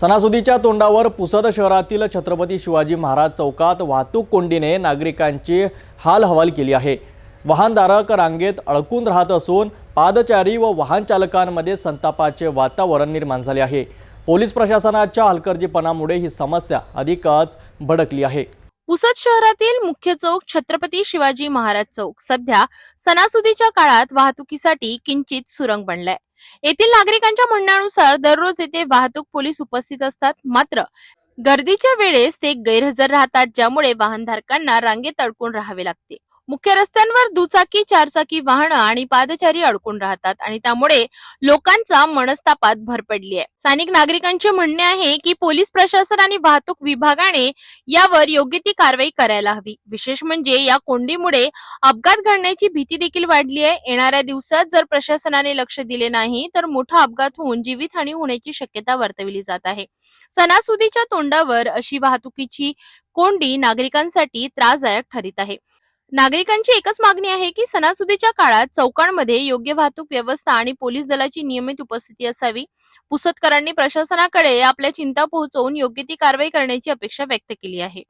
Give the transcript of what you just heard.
सणासुदीच्या तोंडावर पुसद शहरातील छत्रपती शिवाजी महाराज चौकात वाहतूक कोंडीने नागरिकांची हालहवाल केली आहे. वाहनधारक रांगेत अडकून राहत असून पादचारी व वाहन चालकांमध्ये संतापाचे वातावरण निर्माण झाले आहे. पोलीस प्रशासनाच्या हलकर्जीपणामुळे ही समस्या अधिकच भडकली आहे. पुसद शहरातील मुख्य चौक छत्रपती शिवाजी महाराज चौक सध्या सणासुदीच्या काळात वाहतुकीसाठी किंचित सुरंग बनलाय. येथील नागरिकांच्या म्हणण्यानुसार दररोज येथे वाहतूक पोलीस उपस्थित असतात. मात्र गर्दीच्या वेळेस ते गैरहजर राहतात ज्यामुळे वाहनधारकांना रांगेत अडकून राहावे लागते. मुख्य रस्त्यांवर दुचाकी चारचाकी वाहनं आणि पादचारी अडकून राहतात आणि त्यामुळे लोकांचा मनस्तापात भर पडली आहे. स्थानिक नागरिकांचे म्हणणे आहे की पोलीस प्रशासन आणि वाहतूक विभागाने यावर योग्य ती कारवाई करायला हवी. विशेष म्हणजे या कोंडीमुळे अपघात घडण्याची भीती देखील वाढली आहे. येणाऱ्या दिवसात जर प्रशासनाने लक्ष दिले नाही तर मोठा अपघात होऊन जीवितहानी होण्याची शक्यता वर्तविली जात आहे. सणासुदीच्या तोंडावर अशी वाहतुकीची कोंडी नागरिकांसाठी त्रासदायक ठरीत आहे. नागरिकांची एकच मागणी आहे की सणासुदीच्या काळात चौकांमध्ये योग्य वाहतूक व्यवस्था आणि पोलीस दलाची नियमित उपस्थिती असावी. पुसतकरांनी प्रशासनाकडे आपल्या चिंता पोहोचवून योग्य ती कारवाई करण्याची अपेक्षा व्यक्त केली आहे.